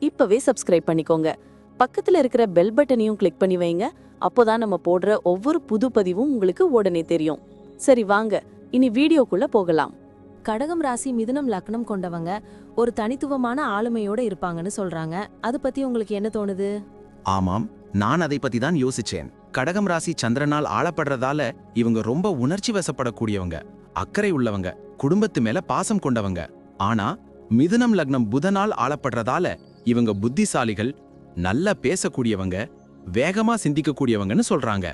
இப்பவே சப்ஸ்கிரைப் பண்ணிக்கோங்க. பக்கத்துல இருக்கிற பெல் பட்டனையும் கிளிக் பண்ணி வைங்க. அப்போதான் நம்ம போடுற ஒவ்வொரு புது பதிவும் உங்களுக்கு உடனே தெரியும். சரி வாங்க. இனி வீடியோக்குள்ள போகலாம். கடகம் ராசி மிதுனம் லக்னம் கொண்டவங்க ஒரு தனித்துவமான ஆளுமையோட இருப்பாங்கன்னு சொல்றாங்க. அது பத்தி உங்களுக்கு என்ன தோணுது? ஆமாம் நான் அதை பத்தி தான் யோசிச்சேன். கடகம் ராசி சந்திரனால் ஆளப்படுறதால இவங்க ரொம்ப உணர்ச்சி வசப்படக்கூடியவங்க அக்கறை உள்ளவங்க குடும்பத்து மேல பாசம் கொண்டவங்க. ஆனா மிதுனம் லக்னம் புதனால் ஆளப்படுறதால இவங்க புத்திசாலிகள் நல்லா பேசக்கூடியவங்க வேகமா சிந்திக்கக்கூடியவங்கன்னு சொல்றாங்க.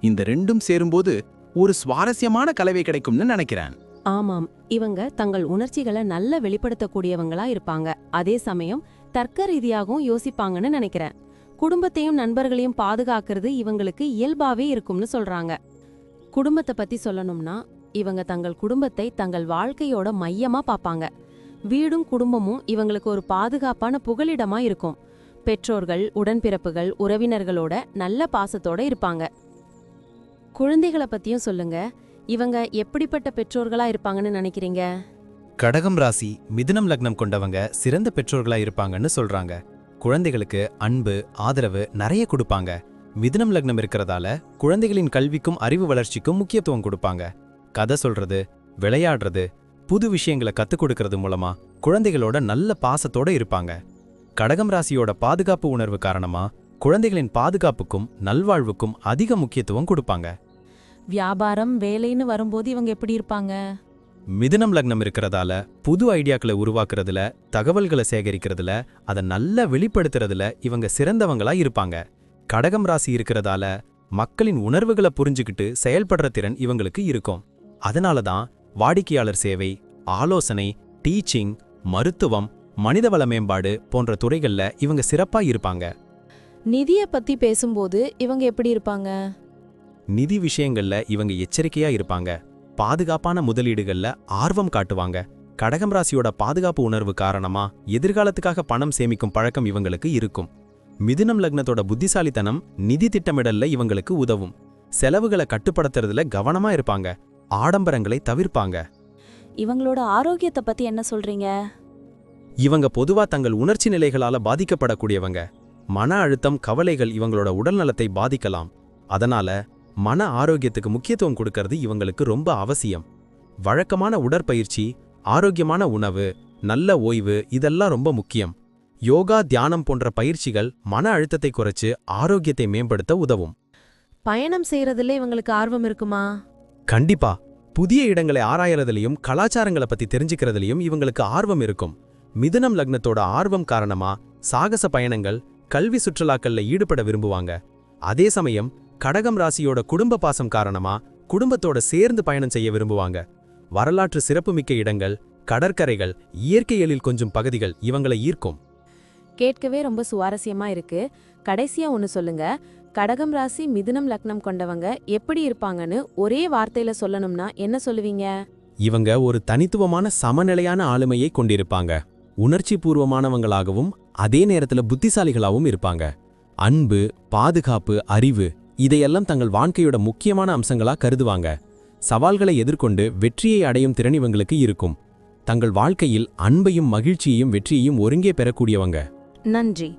இந்த ரெண்டும் சேரும்போது ஒரு சுவாரஸ்யமான கலவை கிடைக்கும்னு நினைக்கிறேன். ஆமாம் இவங்க தங்கள் உணர்ச்சிகளை நல்ல வெளிப்படுத்தக்கூடியவங்களா இருப்பாங்க. அதே சமயம் தர்க்க ரீதியாகவும் யோசிப்பாங்கன்னு நினைக்கிறேன். குடும்பத்தையும் நண்பர்களையும் பாதுகாக்கிறது இவங்களுக்கு இயல்பாவே இருக்கும்னு சொல்றாங்க. குடும்பத்தை பத்தி சொல்லணும்னா இவங்க தங்கள் குடும்பத்தை தங்கள் வாழ்க்கையோட மையமா பார்ப்பாங்க. வீடும் குடும்பமும் இவங்களுக்கு ஒரு பாதுகாப்பான புகலிடமா இருக்கும். பெற்றோர்கள் உடன்பிறப்புகள் உறவினர்களோட நல்ல பாசத்தோட இருப்பாங்க. குழந்தைகளை பத்தியும் சொல்லுங்க. இவங்க எப்படிப்பட்ட பெற்றோர்களா இருப்பாங்கன்னு நினைக்கிறீங்க? கடகம் ராசி மிதுனம் லக்னம் கொண்டவங்க சிறந்த பெற்றோர்களா இருப்பாங்கன்னு சொல்றாங்க. குழந்தைகளுக்கு அன்பு ஆதரவு நிறைய கொடுப்பாங்க. மிதுனம் லக்னம் இருக்கிறதால குழந்தைகளின் கல்விக்கும் அறிவு வளர்ச்சிக்கும் முக்கியத்துவம் கொடுப்பாங்க. கதை சொல்றது விளையாடுறது புது விஷயங்களை கத்துக் கொடுக்கறது மூலமா குழந்தைகளோட நல்ல பாசத்தோட இருப்பாங்க. கடகம் ராசியோட பாதுகாப்பு உணர்வு காரணமா குழந்தைகளின் பாதுகாப்புக்கும் நல்வாழ்வுக்கும் அதிக முக்கியத்துவம் கொடுப்பாங்க. வியாபாரம் வேலைன்னு வரும்போது இவங்க எப்படி இருப்பாங்க? மிதுனம் லக்னம் இருக்கிறதால புது ஐடியாக்களை உருவாக்குறதுல தகவல்களை சேகரிக்கிறதுல அதை நல்லா வெளிப்படுத்துறதுல இவங்க சிறந்தவங்களா இருப்பாங்க. கடகம் ராசி இருக்கிறதால மக்களின் உணர்வுகளை புரிஞ்சுக்கிட்டு செயல்படுற திறன் இவங்களுக்கு இருக்கும். அதனால தான் வாடிக்கையாளர் சேவை ஆலோசனை டீச்சிங் மருத்துவம் மனிதவள மேம்பாடு போன்ற துறைகள்ல இவங்க சிறப்பா இருப்பாங்க. நிதிய பத்தி பேசும்போது இவங்க எப்படி இருப்பாங்க? நிதி விஷயங்கள்ல இவங்க எச்சரிக்கையா இருப்பாங்க. பாதுகாப்பான முதலீடுகள்ல ஆர்வம் காட்டுவாங்க. கடகம் ராசியோட பாதுகாப்பு உணர்வு காரணமா எதிர்காலத்துக்காக பணம் சேமிக்கும் பழக்கம் இவங்களுக்கு இருக்கும். மிதுனம் லக்னத்தோட புத்திசாலித்தனம் நிதி திட்டமிடல்ல இவங்களுக்கு உதவும். செலவுகளை கட்டுப்படுத்துறதுல கவனமா இருப்பாங்க. ஆடம்பரங்களை தவிர்ப்பாங்க. இவங்களோட ஆரோக்கியத்தை பத்தி என்ன சொல்றீங்க? இவங்க பொதுவா தங்கள் உணர்ச்சி நிலைகளால பாதிக்கப்படக்கூடியவங்க. மன அழுத்தம் கவலைகள் இவங்களோட உடல்நலத்தை பாதிக்கலாம். அதனால மன ஆரோக்கியத்துக்கு முக்கியத்துவம் கொடுக்கறது இவங்களுக்கு ரொம்ப அவசியம். வழக்கமான உடற்பயிற்சி ஆரோக்கியமான உணவு நல்ல ஓய்வு இதெல்லாம் ரொம்ப முக்கியம். யோகா தியானம் போன்ற பயிற்சிகள் மன அழுத்தத்தை குறைச்சு ஆரோக்கியத்தை மேம்படுத்த உதவும். பயணம் செய்யறதுல இவங்களுக்கு ஆர்வம் இருக்குமா? கண்டிப்பா. புதிய இடங்களை ஆராயறதுலயும் கலாச்சாரங்களை பத்தி தெரிஞ்சுக்கிறதுலயும் இவங்களுக்கு ஆர்வம் இருக்கும். மிதுனம் லக்னத்தோட ஆர்வம் காரணமா சாகச பயணங்கள் கல்வி சுற்றுலாக்கள்ல ஈடுபட விரும்புவாங்க. அதே சமயம் கடகம் ராசியோட குடும்ப பாசம் காரணமா குடும்பத்தோட சேர்ந்து பயணம் செய்ய விரும்புவாங்க. வரலாற்று சிறப்புமிக்க இடங்கள் கடற்கரைகள் இயற்கை எழில் கொஞ்சம் பகுதிகள் இவங்களை ஈர்க்கும். கேட்கவே ரொம்ப சுவாரஸ்யமா இருக்கு. கடைசியா ஒன்னு சொல்லுங்க. கடகம் ராசி மிதுனம் லக்னம் கொண்டவங்க எப்படி இருப்பாங்கன்னு ஒரே வார்த்தையில சொல்லணும்னா என்ன சொல்லுவீங்க? இவங்க ஒரு தனித்துவமான சமநிலையான ஆளுமையை கொண்டிருப்பாங்க. உணர்ச்சி பூர்வமானவங்களாகவும் அதே நேரத்துல புத்திசாலிகளாகவும் இருப்பாங்க. அன்பு பாதுகாப்பு அறிவு இதையெல்லாம் தங்கள் வாழ்க்கையோட முக்கியமான அம்சங்களா கருதுவாங்க. சவால்களை எதிர்கொண்டு வெற்றியை அடையும் திறன் இவங்களுக்கு இருக்கும். தங்கள் வாழ்க்கையில் அன்பையும் மகிழ்ச்சியையும் வெற்றியையும் ஒருங்கே பெறக்கூடியவங்க. நன்றி.